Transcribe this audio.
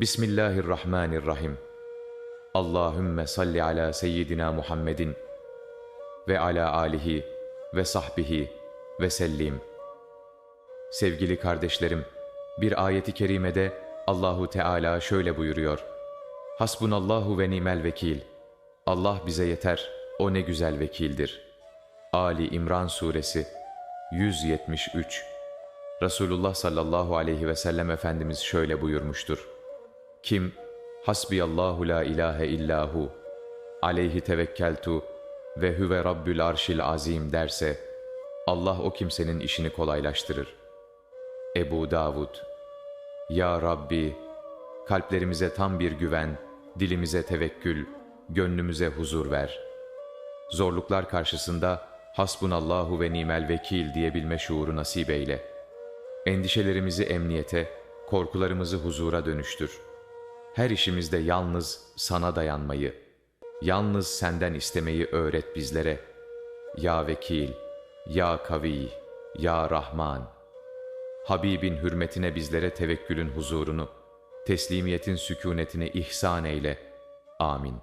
Bismillahirrahmanirrahim. Allahümme salli ala seyyidina Muhammedin ve ala alihi ve sahbihi ve sellim. Sevgili kardeşlerim, bir ayeti kerimede Allahu Teala şöyle buyuruyor. Hasbunallahu ve nimel vekil. Allah bize yeter, o ne güzel vekildir. Ali İmran Suresi 173 Resulullah sallallahu aleyhi ve sellem Efendimiz şöyle buyurmuştur. Kim hasbiyallahu la ilahe illahu aleyhi tevekkeltu ve huve rabbül arşil azim derse Allah o kimsenin işini kolaylaştırır. Ebu Davud Ya Rabbi kalplerimize tam bir güven, dilimize tevekkül, gönlümüze huzur ver. Zorluklar karşısında hasbunallahu ve nimel vekil diyebilme şuuru nasip eyle. Endişelerimizi emniyete, korkularımızı huzura dönüştür. Her işimizde yalnız sana dayanmayı, yalnız senden istemeyi öğret bizlere. Ya Vekil, Ya Kavi, Ya Rahman. Habibin hürmetine bizlere tevekkülün huzurunu, teslimiyetin sükunetini ihsan eyle. Amin.